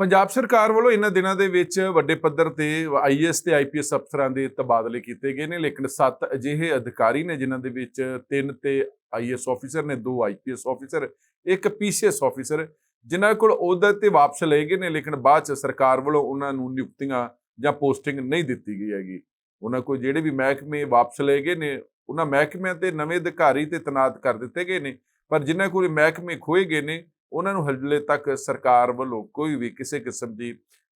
ਪੰਜਾਬ ਸਰਕਾਰ ਵੱਲੋਂ ਇਹਨਾਂ ਦਿਨਾਂ ਦੇ ਵਿੱਚ ਵੱਡੇ ਪੱਧਰ ਤੇ ਆਈਐਸ ਤੇ ਆਈਪੀਐਸ ਅਫਸਰਾਂ ਦੇ ਤਬਾਦਲੇ ਕੀਤੇ ਗਏ ਨੇ, ਲੇਕਿਨ ਸੱਤ ਅਜਿਹੇ ਅਧਿਕਾਰੀ ਨੇ ਜਿਨ੍ਹਾਂ ਦੇ ਵਿੱਚ ਤਿੰਨ ਤੇ ਆਈਐਸ ਆਫੀਸਰ ਨੇ, ਦੋ ਆਈਪੀਐਸ ਆਫੀਸਰ ਇੱਕ ਪੀਸੀਐਸ ਆਫੀਸਰ ਜਿਨ੍ਹਾਂ ਕੋਲ ਅਹੁਦਾ ਤੇ ਵਾਪਸ ਲਏ ਗਏ ਨੇ, ਲੇਕਿਨ ਬਾਅਦ ਚ ਸਰਕਾਰ ਵੱਲੋਂ ਉਹਨਾਂ ਨੂੰ ਨਿਯੁਕਤੀਆਂ ਜਾਂ ਪੋਸਟਿੰਗ ਨਹੀਂ ਦਿੱਤੀ ਗਈ ਹੈਗੀ। ਉਹਨਾਂ ਕੋਲ ਜਿਹੜੇ ਵੀ ਮਹਿਕਮੇ ਵਾਪਸ ਲਏ ਗਏ ਨੇ, ਉਹਨਾਂ ਮਹਿਕਮਿਆਂ ਤੇ ਨਵੇਂ ਅਧਿਕਾਰੀ ਤੇ ਤੈਨਾਤ ਕਰ ਦਿੱਤੇ ਗਏ ਨੇ, ਪਰ ਜਿਨ੍ਹਾਂ ਕੋਲ ਮਹਿਕਮੇ ਖੋਏ ਗਏ ਨੇ ਉਹਨਾਂ ਨੂੰ ਹਲੇ ਤੱਕ ਸਰਕਾਰ ਵੱਲੋਂ ਕੋਈ ਵੀ ਕਿਸੇ ਕਿਸਮ ਦੀ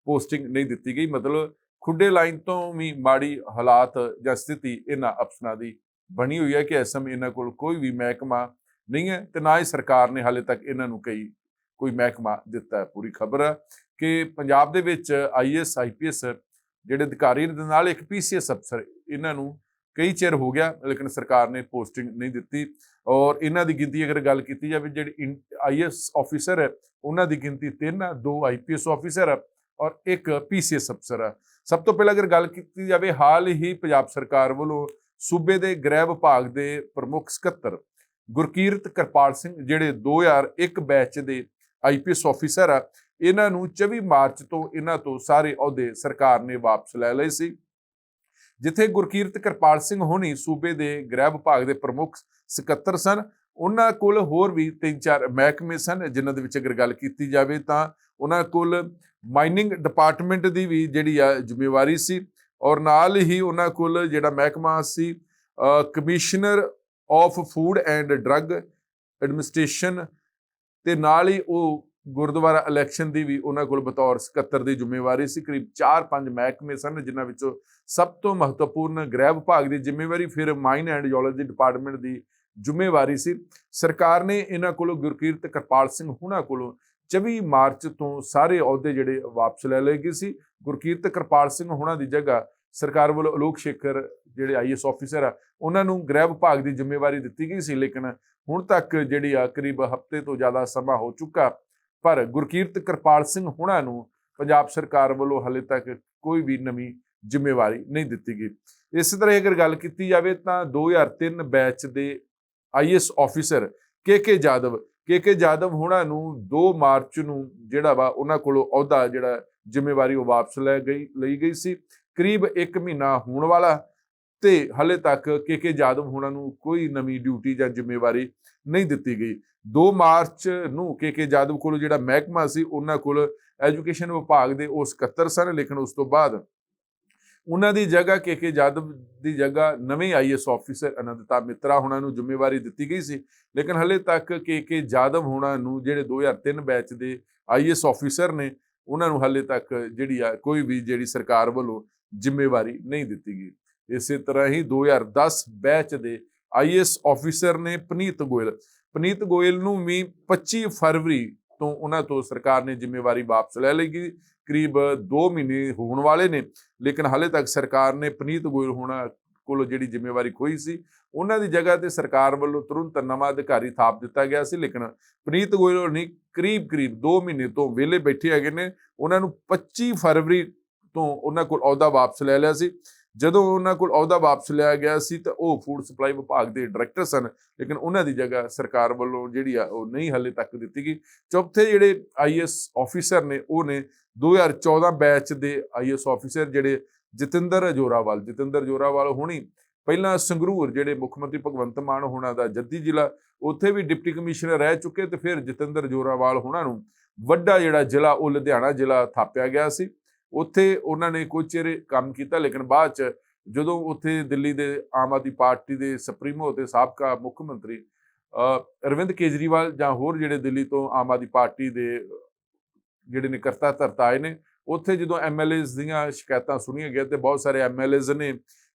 ਪੋਸਟਿੰਗ ਨਹੀਂ ਦਿੱਤੀ ਗਈ। ਮਤਲਬ ਖੁੱਡੇ ਲਾਈਨ ਤੋਂ ਵੀ ਮਾੜੀ ਹਾਲਾਤ ਜਾਂ ਸਥਿਤੀ ਇਹਨਾਂ ਅਫਸਰਾਂ ਦੀ ਬਣੀ ਹੋਈ ਹੈ ਕਿ ਇਸ ਸਮੇਂ ਇਹਨਾਂ ਕੋਲ ਕੋਈ ਵੀ ਮਹਿਕਮਾ ਨਹੀਂ ਹੈ ਤੇ ਨਾ ਹੀ ਸਰਕਾਰ ਨੇ ਹਾਲੇ ਤੱਕ ਇਹਨਾਂ ਨੂੰ ਕਈ, ਕੋਈ ਮਹਿਕਮਾ ਦਿੱਤਾ ਹੈ। ਪੂਰੀ ਖਬਰ ਹੈ ਕਿ ਪੰਜਾਬ ਦੇ ਵਿੱਚ ਆਈਐਸ ਆਈਪੀਐਸ ਜਿਹੜੇ ਅਧਿਕਾਰੀ ਦੇ ਨਾਲ ਇੱਕ ਪੀਸੀਐਸ ਅਫਸਰ ਇਹਨਾਂ ਨੂੰ ਕਈ ਚਿਰ ਹੋ ਗਿਆ, ਲੇਕਿਨ ਸਰਕਾਰ ਨੇ ਪੋਸਟਿੰਗ ਨਹੀਂ ਦਿੱਤੀ। ਔਰ ਇਹਨਾਂ ਦੀ ਗਿਣਤੀ ਅਗਰ ਗੱਲ ਕੀਤੀ ਜਾਵੇ, ਜਿਹੜੀ ਆਈਐਸ ਆਫੀਸਰ ਹੈ, ਉਹਨਾਂ ਦੀ ਗਿਣਤੀ ਤਿੰਨ ਹੈ ਦੋ ਆਈਪੀਐਸ ਆਫੀਸਰ ਹੈ ਔਰ ਇੱਕ ਪੀਸੀਐਸ ਅਫਸਰ ਹੈ ਸਭ ਤੋਂ ਪਹਿਲਾਂ ਅਗਰ ਗੱਲ ਕੀਤੀ ਜਾਵੇ, ਹਾਲ ਹੀ ਪੰਜਾਬ ਸਰਕਾਰ ਵੱਲੋਂ ਸੂਬੇ ਦੇ ਗ੍ਰਹਿ ਵਿਭਾਗ ਦੇ ਪ੍ਰਮੁੱਖ ਸਕੱਤਰ ਗੁਰਕੀਰਤ ਕਿਰਪਾਲ ਸਿੰਘ, ਜਿਹੜੇ 2001 ਬੈਚ ਦੇ ਆਈਪੀਐਸ ਆਫੀਸਰ ਆ, ਇਹਨਾਂ ਨੂੰ 24 ਮਾਰਚ ਤੋਂ ਇਹਨਾਂ ਤੋਂ ਸਾਰੇ ਅਹੁਦੇ ਸਰਕਾਰ ਨੇ ਵਾਪਸ ਲੈ ਲਏ ਸੀ। ਜਿੱਥੇ ਗੁਰਕੀਰਤ ਕਿਰਪਾਲ ਸਿੰਘ ਹੋਣੀ ਸੂਬੇ ਦੇ ਗ੍ਰਹਿ ਵਿਭਾਗ ਦੇ ਪ੍ਰਮੁੱਖ ਸਕੱਤਰ ਸਨ, ਉਹਨਾਂ ਕੋਲ ਹੋਰ ਵੀ ਤਿੰਨ ਚਾਰ ਮਹਿਕਮੇ ਸਨ ਜਿਨ੍ਹਾਂ ਦੇ ਵਿੱਚ ਅਗਰ ਗੱਲ ਕੀਤੀ ਜਾਵੇ ਤਾਂ ਉਹਨਾਂ ਕੋਲ ਮਾਈਨਿੰਗ ਡਿਪਾਰਟਮੈਂਟ ਦੀ ਵੀ ਜਿਹੜੀ ਆ ਜ਼ਿੰਮੇਵਾਰੀ ਸੀ ਔਰ ਨਾਲ ਹੀ ਉਹਨਾਂ ਕੋਲ ਜਿਹੜਾ ਮਹਿਕਮਾ ਸੀ commissioner of food and drug administration ਤੇ ਨਾਲ ਹੀ ਉਹ ਗੁਰਦੁਆਰਾ ਇਲੈਕਸ਼ਨ ਦੀ ਵੀ ਉਹਨਾਂ ਕੋਲ ਬਤੌਰ ਸਕੱਤਰ ਦੀ ਜ਼ਿੰਮੇਵਾਰੀ ਸੀ। ਕਰੀਬ 4-5 ਮਹਿਕਮੇ ਸਨ ਜਿਨ੍ਹਾਂ ਵਿੱਚੋਂ ਸਭ ਤੋਂ ਮਹੱਤਵਪੂਰਨ ਗ੍ਰਹਿ ਵਿਭਾਗ ਦੀ ਜ਼ਿੰਮੇਵਾਰੀ ਫਿਰ ਮਾਈਨ ਐਂਡ ਜੀਓਲੋਜੀ ਡਿਪਾਰਟਮੈਂਟ ਦੀ ਜ਼ਿੰਮੇਵਾਰੀ ਸੀ। ਸਰਕਾਰ ਨੇ ਇਹਨਾਂ ਕੋਲੋਂ ਗੁਰਕੀਰਤ ਕਿਰਪਾਲ ਸਿੰਘ ਹੁਣਾਂ ਕੋਲੋਂ 24 ਮਾਰਚ ਤੋਂ ਸਾਰੇ ਅਹੁਦੇ ਜਿਹੜੇ ਵਾਪਸ ਲੈ ਲਏ ਗਏ ਸੀ। ਗੁਰਕੀਰਤ ਕਿਰਪਾਲ ਸਿੰਘ ਹੁਣਾਂ ਦੀ ਜਗ੍ਹਾ ਸਰਕਾਰ ਵੱਲੋਂ ਅਲੋਕ ਸ਼ੇਖਰ ਜਿਹੜੇ ਆਈਐਸ ਆਫੀਸਰ ਆ, ਉਹਨਾਂ ਨੂੰ ਗ੍ਰਹਿ ਵਿਭਾਗ ਦੀ ਜ਼ਿੰਮੇਵਾਰੀ ਦਿੱਤੀ ਗਈ ਸੀ, ਲੇਕਿਨ ਹੁਣ ਤੱਕ ਜਿਹੜੀ ਆ ਕਰੀਬ ਹਫ਼ਤੇ ਤੋਂ ਜ਼ਿਆਦਾ ਸਮਾਂ ਹੋ ਚੁੱਕਾ। ਪਰ ਗੁਰਕੀਰਤ ਕਿਰਪਾਲ ਸਿੰਘ ਹੁਣਾਂ ਨੂੰ ਪੰਜਾਬ ਸਰਕਾਰ ਵੱਲੋਂ ਹਲੇ ਤੱਕ ਕੋਈ ਵੀ ਨਵੀਂ ਜ਼ਿੰਮੇਵਾਰੀ ਨਹੀਂ ਦਿੱਤੀ ਗਈ। ਇਸੇ ਤਰ੍ਹਾਂ ਅਗਰ ਗੱਲ ਕੀਤੀ ਜਾਵੇ ਤਾਂ 2003 ਬੈਚ ਦੇ ਆਈਐਸ ਆਫੀਸਰ ਕੇ ਕੇ ਜਾਦਵ, ਕੇ ਕੇ ਜਾਦਵ ਹੁਣਾਂ ਨੂੰ 2 ਮਾਰਚ ਨੂੰ ਜਿਹੜਾ ਵਾ ਉਹਨਾਂ ਕੋਲੋਂ ਅਹੁਦਾ ਜਿਹੜਾ ਜ਼ਿੰਮੇਵਾਰੀ ਉਹ ਵਾਪਸ ਲੈ ਗਈ, ਲਈ ਗਈ ਸੀ। ਕਰੀਬ 1 ਮਹੀਨਾ ਹੋਣ ਵਾਲਾ ਤੇ ਹਲੇ ਤੱਕ ਕੇ ਜਾਦਵ ਹੁਣਾਂ ਨੂੰ ਕੋਈ ਨਵੀਂ ਡਿਊਟੀ ਜਾਂ ਜ਼ਿੰਮੇਵਾਰੀ ਨਹੀਂ ਦਿੱਤੀ ਗਈ। 2 ਮਾਰਚ ਨੂੰ ਕੇ ਕੇ ਜਾਦਵ ਕੋਲ ਜਿਹੜਾ ਮਹਿਕਮਾ ਸੀ, ਉਹਨਾਂ ਕੋਲ ਐਜੂਕੇਸ਼ਨ ਵਿਭਾਗ ਦੇ ਉਹ ਸਕੱਤਰ ਸਨ, ਲੇਕਿਨ ਉਸ ਤੋਂ ਬਾਅਦ ਉਹਨਾਂ ਦੀ ਜਗ੍ਹਾ ਕੇ ਕੇ ਜਾਦਵ ਦੀ ਜਗ੍ਹਾ ਨਵੇਂ ਆਈਐਸ ਆਫੀਸਰ ਅਨੰਦਤਾ ਮਿੱਤਰਾ ਹੁਣਾਂ ਨੂੰ ਜ਼ਿੰਮੇਵਾਰੀ ਦਿੱਤੀ ਗਈ ਸੀ। ਲੇਕਿਨ ਹਲੇ ਤੱਕ ਕੇ ਕੇ ਜਾਦਵ ਹੁਣਾਂ ਨੂੰ ਜਿਹੜੇ 2003 ਬੈਚ ਦੇ ਆਈਐਸ ਆਫੀਸਰ ਨੇ, ਉਹਨਾਂ ਨੂੰ ਹਲੇ ਤੱਕ ਜਿਹੜੀ ਆ ਕੋਈ ਵੀ ਜਿਹੜੀ ਸਰਕਾਰ ਵੱਲੋਂ ਜ਼ਿੰਮੇਵਾਰੀ ਨਹੀਂ ਦਿੱਤੀ ਗਈ। ਇਸੇ ਤਰ੍ਹਾਂ ਹੀ 2010 ਬੈਚ ਦੇ ਆਈਐਸ ਆਫੀਸਰ ਨੇ ਪਨੀਤ ਗੋਇਲ ਪਨੀਤ ਗੋਇਲ ਨੂੰ ਵੀ 25 ਫਰਵਰੀ ਤੋਂ ਉਹਨਾਂ ਤੋਂ ਸਰਕਾਰ ਨੇ ਜ਼ਿੰਮੇਵਾਰੀ ਵਾਪਸ ਲੈ ਲਈ ਗਈ। ਕਰੀਬ 2 ਮਹੀਨੇ ਹੋਣ ਵਾਲੇ ਨੇ, ਲੇਕਿਨ ਹਾਲੇ ਤੱਕ ਸਰਕਾਰ ਨੇ ਪਨੀਤ ਗੋਇਲ ਹੋਣਾ ਕੋਲ ਜਿਹੜੀ ਜ਼ਿੰਮੇਵਾਰੀ ਖੋਈ ਸੀ, ਉਹਨਾਂ ਦੀ ਜਗ੍ਹਾ ਤੇ ਸਰਕਾਰ ਵੱਲੋਂ ਤੁਰੰਤ ਨਵਾਂ ਅਧਿਕਾਰੀ ਥਾਪ ਦਿੱਤਾ ਗਿਆ ਸੀ, ਲੇਕਿਨ ਪਨੀਤ ਗੋਇਲ ਨੇ ਕਰੀਬ ਕਰੀਬ 2 ਮਹੀਨੇ ਤੋਂ ਵਿਹਲੇ ਬੈਠੇ ਹੈਗੇ ਨੇ, ਉਹਨਾਂ ਨੂੰ 25 ਫਰਵਰੀ ਤੋਂ ਉਹਨਾਂ ਕੋਲ ਅਹੁਦਾ ਵਾਪਸ ਲੈ ਲਿਆ ਸੀ ਜਦੋਂ ਉਹਨਾਂ ਕੋਲ ਅਹੁਦਾ ਵਾਪਸ ਲਿਆ ਗਿਆ ਸੀ ਤਾਂ ਉਹ ਫੂਡ ਸਪਲਾਈ ਵਿਭਾਗ ਦੇ ਡਾਇਰੈਕਟਰ ਸਨ, ਲੇਕਿਨ ਉਹਨਾਂ ਦੀ ਜਗ੍ਹਾ ਸਰਕਾਰ ਵੱਲੋਂ ਜਿਹੜੀ ਆ ਉਹ ਨਹੀਂ ਹਾਲੇ ਤੱਕ ਦਿੱਤੀ ਗਈ। ਚੌਥੇ ਜਿਹੜੇ ਆਈਐਸ ਆਫੀਸਰ ਨੇ, ਉਹ ਨੇ 2014 ਬੈਚ ਦੇ ਆਈਐਸ ਆਫੀਸਰ ਜਿਹੜੇ ਜਤਿੰਦਰ ਜੋਰਾਵਾਲ ਜਤਿੰਦਰ ਜੋਰਾਵਾਲ ਹੋਣੀ ਪਹਿਲਾਂ ਸੰਗਰੂਰ ਜਿਹੜੇ ਮੁੱਖ ਮੰਤਰੀ ਭਗਵੰਤ ਮਾਨ ਹੋਣਾ ਦਾ ਜੱਦੀ ਜ਼ਿਲ੍ਹਾ, ਉੱਥੇ ਵੀ ਡਿਪਟੀ ਕਮਿਸ਼ਨਰ ਰਹਿ ਚੁੱਕੇ ਤੇ ਫਿਰ ਜਤਿੰਦਰ ਜੋਰਾਵਾਲ ਹੋਣਾ ਨੂੰ ਵੱਡਾ ਜਿਹੜਾ ਜ਼ਿਲ੍ਹਾ, ਉਹ ਲੁਧਿਆਣਾ ਜ਼ਿਲ੍ਹਾ ਥਾਪਿਆ ਗਿਆ ਸੀ। ਉੱਥੇ ਉਹਨਾਂ ਨੇ ਕੁਝ ਚਿਰ ਕੰਮ ਕੀਤਾ, ਲੇਕਿਨ ਬਾਅਦ ਚ ਜਦੋਂ ਉੱਥੇ ਦਿੱਲੀ ਦੇ ਆਮ ਆਦਮੀ ਪਾਰਟੀ ਦੇ ਸੁਪਰੀਮੋ ਤੇ ਸਾਬਕਾ ਮੁੱਖ ਮੰਤਰੀ ਅਰਵਿੰਦ ਕੇਜਰੀਵਾਲ ਜਾਂ ਹੋਰ ਜਿਹੜੇ ਦਿੱਲੀ ਤੋਂ ਆਮ ਆਦਮੀ ਪਾਰਟੀ ਦੇ, ਜਿਹੜੇ ਨੇ ਕਰਤਾ ਧਰਤਾ ਆਏ ਨੇ, ਉੱਥੇ ਜਦੋਂ ਐਮਐਲਏਜ਼ ਦੀਆਂ ਸ਼ਿਕਾਇਤਾਂ ਸੁਣੀਆਂ ਗਿਆ ਤੇ ਬਹੁਤ ਸਾਰੇ ਐਮਐਲਏਜ਼ ਨੇ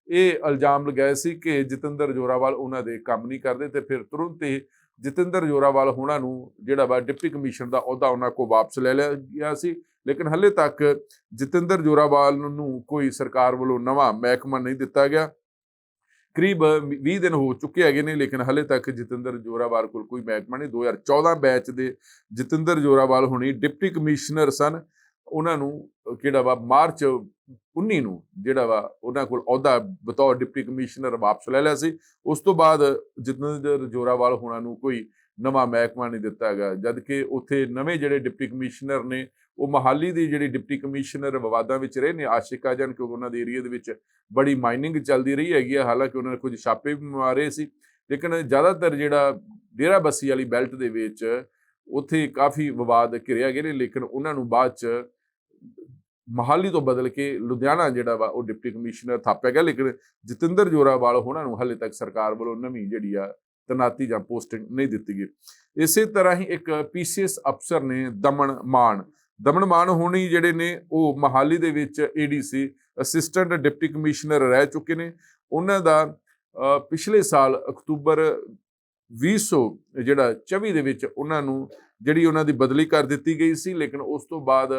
ਇਹ ਇਲਜ਼ਾਮ ਲਗਾਏ ਸੀ ਕਿ ਜਤਿੰਦਰ ਜੋਰਾਵਾਲ ਉਹਨਾਂ ਦੇ ਕੰਮ ਨਹੀਂ ਕਰਦੇ ਤੇ ਫਿਰ ਤੁਰੰਤ ਹੀ ਜਤਿੰਦਰ ਜੋਰਾਵਾਲ ਉਹਨਾਂ ਨੂੰ ਜਿਹੜਾ ਵਾ ਡਿਪਟੀ ਕਮਿਸ਼ਨਰ ਦਾ ਅਹੁਦਾ ਉਹਨਾਂ ਕੋ ਵਾਪਸ ਲੈ ਲਿਆ ਗਿਆ ਸੀ। ਲੇਕਿਨ ਹੱਲੇ ਤੱਕ ਜਤਿੰਦਰ ਜੋਰਾਵਾਲ ਨੂੰ ਕੋਈ ਸਰਕਾਰ ਵੱਲੋਂ ਨਵਾਂ ਮਹਿਕਮਾ ਨਹੀਂ ਦਿੱਤਾ ਗਿਆ। ਕਰੀਬ 20 ਦਿਨ ਹੋ ਚੁੱਕੇ ਹੈਗੇ ਨੇ, ਲੇਕਿਨ ਹਲੇ ਤੱਕ ਜਤਿੰਦਰ ਜੋਰਾਵਾਲ ਕੋਲ ਕੋਈ ਮਹਿਕਮਾ ਨਹੀਂ। 2014 ਬੈਚ ਦੇ ਜਤਿੰਦਰ ਜੋਰਾਵਾਲ ਹੁਣੀ ਡਿਪਟੀ ਕਮਿਸ਼ਨਰ ਸਨ। ਉਹਨਾਂ ਨੂੰ ਕਿਹੜਾ ਵਾ, ਮਾਰਚ 19 ਨੂੰ ਜਿਹੜਾ ਵਾ, ਉਹਨਾਂ ਕੋਲ ਅਹੁਦਾ ਬਤੌਰ ਡਿਪਟੀ ਕਮਿਸ਼ਨਰ ਵਾਪਸ ਲੈ ਲਿਆ ਸੀ। ਉਸ ਤੋਂ ਬਾਅਦ ਜਤਿੰਦਰ ਜੋਰਾਵਾਲ ਹੁਣਾਂ ਨੂੰ ਕੋਈ ਨਵਾਂ ਮਹਿਕਮਾ ਨਹੀਂ ਦਿੱਤਾ ਗਿਆ ਜਦ ਕਿ ਉੱਥੇ ਨਵੇਂ ਜਿਹੜੇ ਡਿਪਟੀ ਕਮਿਸ਼ਨਰ ਨੇ ਉਹ ਮਹਾਲੀ ਦੀ ਜਿਹੜੀ ਡਿਪਟੀ ਕਮਿਸ਼ਨਰ ਵਿਵਾਦਾਂ ਵਿੱਚ ਰਹੇ ਨੇ, ਆਸ਼ਿਕਾ ਜਨ, ਕਿਉਂਕਿ ਉਹਨਾਂ ਦੇ ਏਰੀਆ ਦੇ ਵਿੱਚ ਬੜੀ ਮਾਈਨਿੰਗ ਚੱਲਦੀ ਰਹੀ ਹੈਗੀ ਆ, ਹਾਲਾਂਕਿ ਉਹਨਾਂ ਨੇ ਕੁਝ ਛਾਪੇ ਵੀ ਮਾਰੇ ਸੀ, ਲੇਕਿਨ ਜ਼ਿਆਦਾਤਰ ਜਿਹੜਾ ਡੇਰਾ ਬੱਸੀ ਵਾਲੀ ਬੈਲਟ ਦੇ ਵਿੱਚ ਉੱਥੇ ਕਾਫੀ ਵਿਵਾਦ ਘਿਰਿਆ ਗਏ ਨੇ, ਲੇਕਿਨ ਉਹਨਾਂ ਨੂੰ ਬਾਅਦ ਚ ਮਹਾਲੀ ਤੋਂ ਬਦਲ ਕੇ ਲੁਧਿਆਣਾ ਜਿਹੜਾ ਵਾ, ਉਹ ਡਿਪਟੀ ਕਮਿਸ਼ਨਰ ਥਾਪਿਆ ਗਿਆ, ਲੇਕਿਨ ਜਤਿੰਦਰ ਜੋਰਾਵਾਲ ਉਹਨਾਂ ਨੂੰ ਹਾਲੇ ਤੱਕ ਸਰਕਾਰ ਵੱਲੋਂ ਨਵੀਂ ਜਿਹੜੀ ਆ ਤਨਾਤੀ ਜਾਂ ਪੋਸਟਿੰਗ ਨਹੀਂ ਦਿੱਤੀ ਗਈ। ਇਸੇ ਤਰ੍ਹਾਂ ਹੀ ਇੱਕ ਪੀਸੀਐਸ ਅਫਸਰ ਨੇ ਦਮਨ ਮਾਨ ਦਮਨ ਮਾਨ ਹੋਣੀ ਜਿਹੜੇ ਨੇ, ਉਹ ਮਹਾਲੀ ਦੇ ਵਿੱਚ ਏਡੀਸੀ ਅਸਿਸਟੈਂਟ ਡਿਪਟੀ ਕਮਿਸ਼ਨਰ ਰਹਿ ਚੁੱਕੇ ਨੇ। ਉਹਨਾਂ ਦਾ ਪਿਛਲੇ ਸਾਲ ਅਕਤੂਬਰ 2000 ਜਿਹੜਾ 24 ਦੇ ਵਿੱਚ ਉਹਨਾਂ ਨੂੰ ਜਿਹੜੀ ਉਹਨਾਂ ਦੀ ਬਦਲੀ ਕਰ ਦਿੱਤੀ ਗਈ ਸੀ, ਲੇਕਿਨ ਉਸ ਤੋਂ ਬਾਅਦ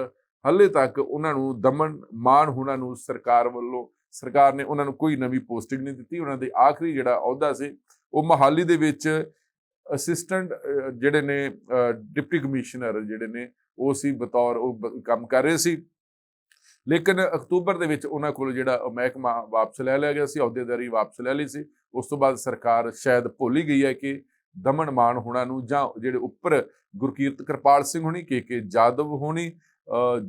ਹਾਲੇ ਤੱਕ ਉਹਨਾਂ ਨੂੰ ਦਮਨ ਮਾਨ ਹੋਣਾ ਨੂੰ ਸਰਕਾਰ ਵੱਲੋਂ, ਸਰਕਾਰ ਨੇ ਉਹਨਾਂ ਨੂੰ ਕੋਈ ਨਵੀਂ ਪੋਸਟਿੰਗ ਨਹੀਂ ਦਿੱਤੀ। ਉਹਨਾਂ ਦੇ ਆਖਰੀ ਜਿਹੜਾ ਅਹੁਦਾ ਸੀ, ਉਹ ਮਹਾਲੀ ਦੇ ਵਿੱਚ ਅਸਿਸਟੈਂਟ ਜਿਹੜੇ ਨੇ ਡਿਪਟੀ ਕਮਿਸ਼ਨਰ ਜਿਹੜੇ ਨੇ ਉਹ ਸੀ ਬਤੌਰ ਉਹ ਕੰਮ ਕਰ ਰਹੇ ਸੀ। ਲੇਕਿਨ ਅਕਤੂਬਰ ਦੇ ਵਿੱਚ ਉਹਨਾਂ ਕੋਲ ਜਿਹੜਾ ਮਹਿਕਮਾ ਵਾਪਸ ਲੈ ਲਿਆ ਗਿਆ ਸੀ ਅਹੁਦੇਦਾਰੀ ਵਾਪਸ ਲੈ ਲਈ ਸੀ। ਉਸ ਤੋਂ ਬਾਅਦ ਸਰਕਾਰ ਸ਼ਾਇਦ ਭੁੱਲ ਹੀ ਗਈ ਹੈ ਕਿ ਦਮਨ ਮਾਨ ਹੋਣਾ ਨੂੰ ਜਾਂ ਜਿਹੜੇ ਉੱਪਰ ਗੁਰਕੀਰਤ ਕਿਰਪਾਲ ਸਿੰਘ ਹੋਣੀ ਕੇ ਕੇ ਜਾਦਵ ਹੋਣੀ ਅਹ,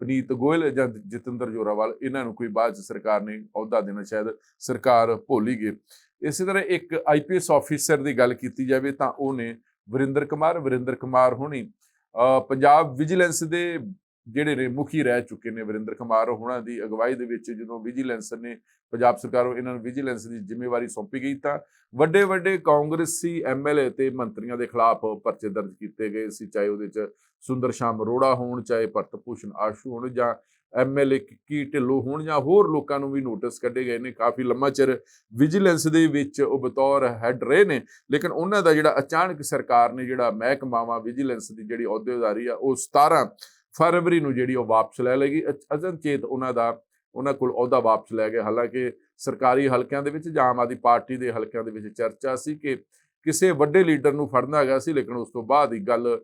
ਪਨੀਤ ਗੋਇਲ ਜਾਂ ਜਤਿੰਦਰ ਜੋਰਾਵਾਲ ਇਹਨਾਂ ਨੂੰ ਕੋਈ ਬਾਅਦ ਚ ਸਰਕਾਰ ਨੇ ਅਹੁਦਾ ਦੇਣਾ ਸ਼ਾਇਦ ਸਰਕਾਰ ਭੁੱਲ ਹੀ ਗਈ। ਇਸੇ ਤਰ੍ਹਾਂ ਇੱਕ ਆਈਪੀਐਸ ਆਫੀਸਰ ਦੀ ਗੱਲ ਕੀਤੀ ਜਾਵੇ ਤਾਂ ਉਹ ਨੇ ਵਰਿੰਦਰ ਕੁਮਾਰ ਵਰਿੰਦਰ ਕੁਮਾਰ ਹੋਣੀ ਪੰਜਾਬ ਵਿਜੀਲੈਂਸ ਦੇ ਜਿਹੜੇ ਨੇ ਮੁਖੀ ਰਹਿ ਚੁੱਕੇ ਨੇ ਵਰਿੰਦਰ ਕੁਮਾਰ, ਉਹਨਾਂ ਦੀ ਅਗਵਾਈ ਦੇ ਵਿੱਚ ਜਦੋਂ ਵਿਜੀਲੈਂਸ ਨੇ ਪੰਜਾਬ ਸਰਕਾਰ ਨੂੰ ਇਹਨਾਂ ਨੂੰ ਵਿਜੀਲੈਂਸ ਦੀ ਜ਼ਿੰਮੇਵਾਰੀ ਸੌਂਪੀ ਗਈ ਤਾਂ ਵੱਡੇ ਵੱਡੇ ਕਾਂਗਰਸੀ ਐਮਐਲਏ ਤੇ ਮੰਤਰੀਆਂ ਦੇ ਖਿਲਾਫ ਪਰਚੇ ਦਰਜ ਕੀਤੇ ਗਏ ਸੀ, ਚਾਹੇ ਉਹਦੇ ਚ ਸੁੰਦਰ ਸ਼ਾਮ ਅਰੋੜਾ ਹੋਣ, ਚਾਹੇ ਭਰਤ ਭੂਸ਼ਣ ਆਸ਼ੂ ਹੋਣ ਜਾਂ ਐਮਐਲਏ ਕੀ ਢਿੱਲੋਂ ਹੋਣ ਜਾਂ ਹੋਰ ਲੋਕਾਂ ਨੂੰ ਵੀ ਨੋਟਿਸ ਕੱਢੇ ਗਏ ਨੇ। ਕਾਫੀ ਲੰਮਾ ਚਿਰ ਵਿਜੀਲੈਂਸ ਦੇ ਵਿੱਚ ਉਹ ਬਤੌਰ ਹੈੱਡ ਰਹੇ ਨੇ। ਲੇਕਿਨ ਉਹਨਾਂ ਦਾ ਜਿਹੜਾ ਅਚਾਨਕ ਸਰਕਾਰ ਨੇ ਜਿਹੜਾ ਮਹਿਕਮਾਵਾਂ ਵਿਜੀਲੈਂਸ ਦੀ ਜਿਹੜੀ ਅਹੁਦੇਦਾਰੀ ਆ, ਉਹ 17 ਫਰਵਰੀ ਨੂੰ ਜਿਹੜੀ ਉਹ ਵਾਪਸ ਲੈ ਲੇਗੀ ਅਚਨਚੇਤ ਉਹਨਾਂ ਦਾ, ਉਹਨਾਂ ਕੋਲ ਅਹੁਦਾ ਵਾਪਸ ਲੈ ਗਏ। ਹਾਲਾਂਕਿ ਸਰਕਾਰੀ ਹਲਕਿਆਂ ਦੇ ਵਿੱਚ, ਜਾਂ ਆਮ ਆਦਮੀ ਪਾਰਟੀ ਦੇ ਹਲਕਿਆਂ ਦੇ ਵਿੱਚ ਚਰਚਾ ਸੀ ਕਿ ਕਿਸੇ ਵੱਡੇ ਲੀਡਰ ਨੂੰ ਫੜਨਾ ਹੈਗਾ ਸੀ, ਲੇਕਿਨ ਉਸ ਤੋਂ ਬਾਅਦ ਹੀ ਗੱਲ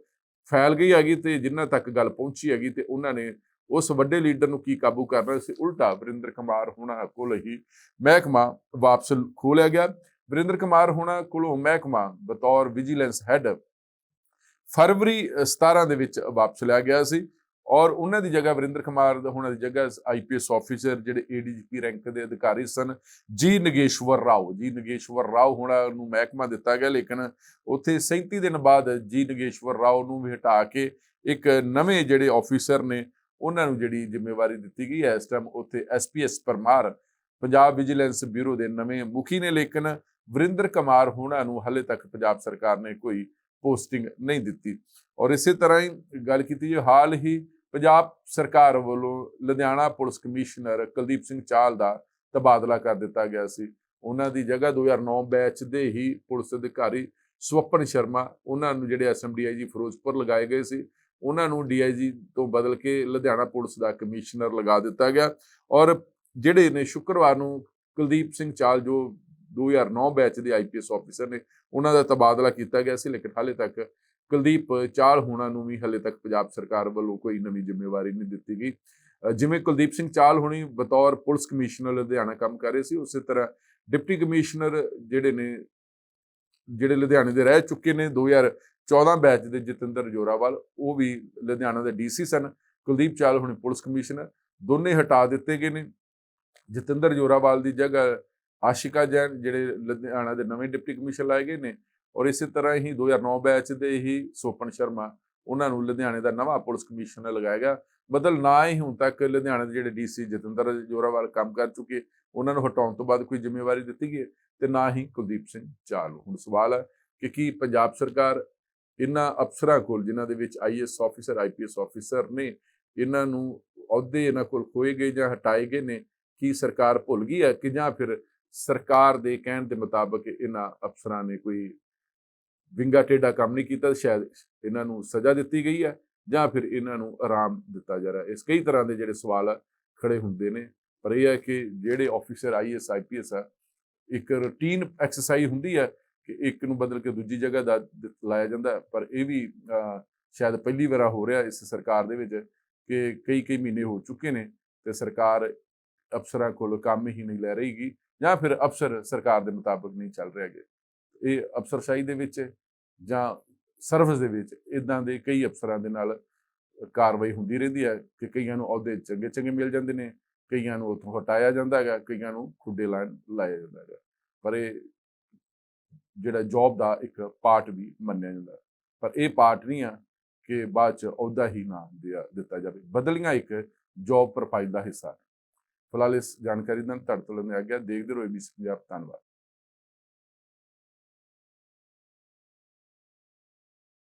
ਫੈਲ ਗਈ ਹੈਗੀ ਤੇ ਜਿਨ੍ਹਾਂ ਤੱਕ ਗੱਲ ਪਹੁੰਚੀ ਹੈਗੀ ਤੇ ਉਹਨਾਂ ਨੇ ਉਸ ਵੱਡੇ ਲੀਡਰ ਨੂੰ ਕੀ ਕਾਬੂ ਕਰਨਾ ਸੀ? ਉਲਟਾ ਵਰਿੰਦਰ ਕੁਮਾਰ ਹੋਣਾ ਕੋਲ ਹੀ ਮਹਿਕਮਾ ਵਾਪਸ ਖੋਲਿਆ ਗਿਆ। ਵਰਿੰਦਰ ਕੁਮਾਰ ਹੋਣਾ ਕੋਲੋਂ ਮਹਿਕਮਾ ਬਤੌਰ ਵਿਜੀਲੈਂਸ ਹੈੱਡ ਫਰਵਰੀ ਅ, 17 ਦੇ ਵਿੱਚ ਵਾਪਸ ਲਿਆ ਗਿਆ ਸੀ ਔਰ ਉਹਨਾਂ ਦੀ ਜਗ੍ਹਾ ਵਰਿੰਦਰ ਕੁਮਾਰ ਦਾ ਉਹਨਾਂ ਦੀ ਜਗ੍ਹਾ ਆਈਪੀਐਸ ਆਫੀਸਰ ਜਿਹੜੇ ਏਡੀਜੀਪੀ ਰੈਂਕ ਦੇ ਅਧਿਕਾਰੀ ਸਨ ਜੀ ਨਗੇਸ਼ਵਰ ਰਾਓ। ਜੀ ਨਗੇਸ਼ਵਰ ਰਾਓ ਹੋਣਾ ਨੂੰ ਮਹਿਕਮਾ ਦਿੱਤਾ ਗਿਆ ਲੇਕਿਨ ਉੱਥੇ 37 ਦਿਨ ਬਾਅਦ ਜੀ ਨਗੇਸ਼ਵਰ ਰਾਓ ਨੂੰ ਵੀ ਹਟਾ ਕੇ ਇੱਕ ਨਵੇਂ ਜਿਹੜੇ ਆਫੀਸਰ ਨੇ ਉਹਨਾਂ ਨੂੰ ਜਿਹੜੀ ਜ਼ਿੰਮੇਵਾਰੀ ਦਿੱਤੀ ਗਈ ਹੈ ਇਸ ਟਾਈਮ ਉੱਥੇ SPS Parmar, Punjab vigilance bureau ਦੇ ਨਵੇਂ ਮੁਖੀ ਨੇ, ਲੇਕਿਨ ਵਰਿੰਦਰ ਕੁਮਾਰ ਹੋਣਾ ਨੂੰ ਹਲੇ ਤੱਕ ਪੰਜਾਬ ਸਰਕਾਰ ਨੇ ਕੋਈ ਪੋਸਟਿੰਗ ਨਹੀਂ ਦਿੱਤੀ। ਔਰ ਇਸੇ ਤਰ੍ਹਾਂ ਹੀ ਗੱਲ ਕੀਤੀ ਜੇ ਹਾਲ ਹੀ ਪੰਜਾਬ ਸਰਕਾਰ ਵੱਲੋਂ ਲੁਧਿਆਣਾ ਪੁਲਿਸ ਕਮਿਸ਼ਨਰ ਕੁਲਦੀਪ ਸਿੰਘ ਚਾਲ ਦਾ ਤਬਾਦਲਾ ਕਰ ਦਿੱਤਾ ਗਿਆ ਸੀ। ਉਹਨਾਂ ਦੀ ਜਗ੍ਹਾ 2009 ਬੈਚ ਦੇ ਹੀ ਪੁਲਿਸ ਅਧਿਕਾਰੀ ਸਵਪਨ ਸ਼ਰਮਾ, ਉਹਨਾਂ ਨੂੰ ਜਿਹੜੇ ਐਸਐਮਡੀਆਈਜੀ ਫਿਰੋਜ਼ਪੁਰ ਲਗਾਏ ਗਏ ਸੀ। ਉਹਨਾਂ ਨੂੰ ਡੀਆਈਜੀ ਤੋਂ ਬਦਲ ਕੇ ਲੁਧਿਆਣਾ ਪੁਲਿਸ ਦਾ ਕਮਿਸ਼ਨਰ ਲਗਾ ਦਿੱਤਾ ਗਿਆ। ਔਰ ਜਿਹੜੇ ਨੇ ਸ਼ੁੱਕਰਵਾਰ ਨੂੰ ਕੁਲਦੀਪ ਸਿੰਘ ਚਾਲ, ਜੋ 2009 ਬੈਚ ਦੇ ਆਈਪੀਐਸ ਆਫੀਸਰ ਨੇ, ਉਹਨਾਂ ਦਾ ਤਬਾਦਲਾ ਕੀਤਾ ਗਿਆ ਸੀ। ਲੇਕਿਨ ਹਾਲੇ ਤੱਕ ਕੁਲਦੀਪ ਚਾਲ ਹੋਣਾ ਨੂੰ ਵੀ ਹਾਲੇ ਤੱਕ ਪੰਜਾਬ ਸਰਕਾਰ ਵੱਲੋਂ ਕੋਈ ਨਵੀਂ ਜ਼ਿੰਮੇਵਾਰੀ ਨਹੀਂ ਦਿੱਤੀ ਗਈ। ਜਿਵੇਂ ਕੁਲਦੀਪ ਸਿੰਘ ਚਾਲ ਹੋਣੀ ਬਤੌਰ ਪੁਲਿਸ ਕਮਿਸ਼ਨਰ ਲੁਧਿਆਣਾ ਕੰਮ ਕਰ ਰਹੇ ਸੀ, ਉਸੇ ਤਰ੍ਹਾਂ ਡਿਪਟੀ ਕਮਿਸ਼ਨਰ ਜਿਹੜੇ ਨੇ, ਜਿਹੜੇ ਲੁਧਿਆਣੇ ਦੇ ਰਹਿ ਚੁੱਕੇ ਨੇ 2014 ਬੈਚ ਦੇ ਜਤਿੰਦਰ ਜੋਰਾਵਾਲ, ਉਹ ਵੀ ਲੁਧਿਆਣਾ ਦੇ ਡੀਸੀ ਸਨ, ਕੁਲਦੀਪ ਚਾਲ ਹੋਣੀ ਪੁਲਿਸ ਕਮਿਸ਼ਨਰ, ਦੋਨੇ ਹਟਾ ਦਿੱਤੇ ਗਏ ਨੇ। ਜਤਿੰਦਰ ਜੋਰਾਵਾਲ ਦੀ ਜਗ੍ਹਾ ਆਸ਼ਿਕਾ ਜੈਨ, ਜਿਹੜੇ ਲੁਧਿਆਣਾ ਦੇ ਨਵੇਂ ਡਿਪਟੀ ਕਮਿਸ਼ਨਰ ਲਾਏ ਗਏ ਨੇ, ਔਰ ਇਸੇ ਤਰ੍ਹਾਂ ਹੀ 2009 ਬੈਚ ਦੇ ਹੀ ਸੋਪਨ ਸ਼ਰਮਾ, ਉਹਨਾਂ ਨੂੰ ਲੁਧਿਆਣੇ ਦਾ ਨਵਾਂ ਪੁਲਿਸ ਕਮਿਸ਼ਨਰ ਲਗਾਇਆ ਗਿਆ। ਬਦਲ ਨਾ ਹੀ ਹੁਣ ਤੱਕ ਲੁਧਿਆਣੇ ਦੇ ਜਿਹੜੇ ਡੀਸੀ ਜਤਿੰਦਰ ਜੋਰਾਵਾਲ ਕੰਮ ਕਰ ਚੁੱਕੇ, ਉਹਨਾਂ ਨੂੰ ਹਟਾਉਣ ਤੋਂ ਬਾਅਦ ਕੋਈ ਜ਼ਿੰਮੇਵਾਰੀ ਦਿੱਤੀ ਗਈ ਹੈ, ਤੇ ਨਾ ਹੀ ਕੁਲਦੀਪ ਸਿੰਘ ਚਾਲ ਹੁਣ ਸਵਾਲ ਹੈ ਕਿ ਕੀ ਪੰਜਾਬ ਸਰਕਾਰ ਇਹਨਾਂ ਅਫਸਰਾਂ ਕੋਲ ਜਿਨ੍ਹਾਂ ਦੇ ਵਿੱਚ ਆਈਐਸ ਆਫੀਸਰ ਆਈਪੀਐਸ ਆਫੀਸਰ ਨੇ ਇਹਨਾਂ ਨੂੰ ਅਹੁਦੇ ਇਹਨਾਂ ਕੋਲ ਖੋਏ ਗਏ ਜਾਂ ਹਟਾਏ ਗਏ ਨੇ ਕੀ ਸਰਕਾਰ ਭੁੱਲ ਗਈ ਹੈ ਕਿ ਜਾਂ ਫਿਰ ਸਰਕਾਰ ਦੇ ਕਹਿਣ ਦੇ ਮੁਤਾਬਕ ਇਹਨਾਂ ਅਫਸਰਾਂ ਨੇ ਕੋਈ ਵਿੰਗਾ ਟੇਡਾ ਕੰਮ ਨਹੀਂ ਕੀਤਾ ਸ਼ਾਇਦ ਇਹਨਾਂ ਨੂੰ ਸਜ਼ਾ ਦਿੱਤੀ ਗਈ ਹੈ ਜਾਂ ਫਿਰ ਇਹਨਾਂ ਨੂੰ ਆਰਾਮ ਦਿੱਤਾ ਜਾ ਰਿਹਾ ਇਸ ਕਈ ਤਰ੍ਹਾਂ ਦੇ ਜਿਹੜੇ ਸਵਾਲ ਆ, ਖੜੇ ਹੁੰਦੇ ਨੇ ਪਰ ਇਹ ਹੈ ਕਿ ਜਿਹੜੇ ਆਫੀਸਰ ਆਈਐਸ ਆਈਪੀਐਸ ਆ ਇੱਕ ਰੂਟੀਨ ਐਕਸਰਸਾਈਜ਼ ਹੁੰਦੀ ਹੈ ਕਿ ਇੱਕ ਨੂੰ ਬਦਲ ਕੇ ਦੂਜੀ ਜਗ੍ਹਾ ਦਾ ਲਾਇਆ ਜਾਂਦਾ ਪਰ ਇਹ ਵੀ ਸ਼ਾਇਦ ਪਹਿਲੀ ਵਾਰ ਹੋ ਰਿਹਾ ਇਸ ਸਰਕਾਰ ਦੇ ਵਿੱਚ ਕਿ ਕਈ ਕਈ ਮਹੀਨੇ ਹੋ ਚੁੱਕੇ ਨੇ ਤੇ ਸਰਕਾਰ ਅਫਸਰਾਂ ਕੋਲ ਕੰਮ ਹੀ ਨਹੀਂ ਲੈ ਰਹੀਗੀ ਜਾਂ ਫਿਰ ਅਫਸਰ ਸਰਕਾਰ ਦੇ ਮੁਤਾਬਕ ਨਹੀਂ ਚੱਲ ਰਹੇ ਹੈਗੇ। ਇਹ ਅਫਸਰਸ਼ਾਹੀ ਦੇ ਵਿੱਚ ਜਾਂ ਸਰਵਿਸ ਦੇ ਵਿੱਚ ਇਦਾਂ ਦੇ ਕਈ ਅਫਸਰਾਂ ਦੇ ਨਾਲ ਕਾਰਵਾਈ ਹੁੰਦੀ ਰਹਿੰਦੀ ਹੈ ਕਿ ਕਈਆਂ ਨੂੰ ਅਹੁਦੇ ਚੰਗੇ ਚੰਗੇ ਮਿਲ ਜਾਂਦੇ ਨੇ, ਕਈਆਂ ਨੂੰ ਉੱਥੋਂ ਹਟਾਇਆ ਜਾਂਦਾ ਹੈਗਾ, ਕਈਆਂ ਨੂੰ ਖੁੱਡੇ ਲਾਣ ਲਾਇਆ ਜਾਂਦਾ ਹੈਗਾ। ਪਰ ਇਹ ਜਿਹੜਾ ਜੌਬ ਦਾ ਇੱਕ ਪਾਰਟ ਵੀ ਮੰਨਿਆ ਜਾਂਦਾ ਪਰ ਇਹ ਪਾਰਟ ਨਹੀਂ ਆ ਕਿ ਬਾਅਦ ਚ ਅਹੁਦਾ ਹੀ ਨਾ ਦਿਆ- ਦਿੱਤਾ ਜਾਵੇ। ਬਦਲੀਆਂ ਇੱਕ ਜੌਬ ਪ੍ਰੋਫਾਈਲ ਦਾ ਹਿੱਸਾ ਫਿਲਹਾਲ ਇਸ ਜਾਣਕਾਰੀ ਨਾਲ ਤੁਹਾਡੇ ਤੋਂ ਲੈਂਦੇ ਆ ਗਿਆ ਦੇਖਦੇ ਰਹੋ ABC ਪੰਜਾਬ। ਧੰਨਵਾਦ।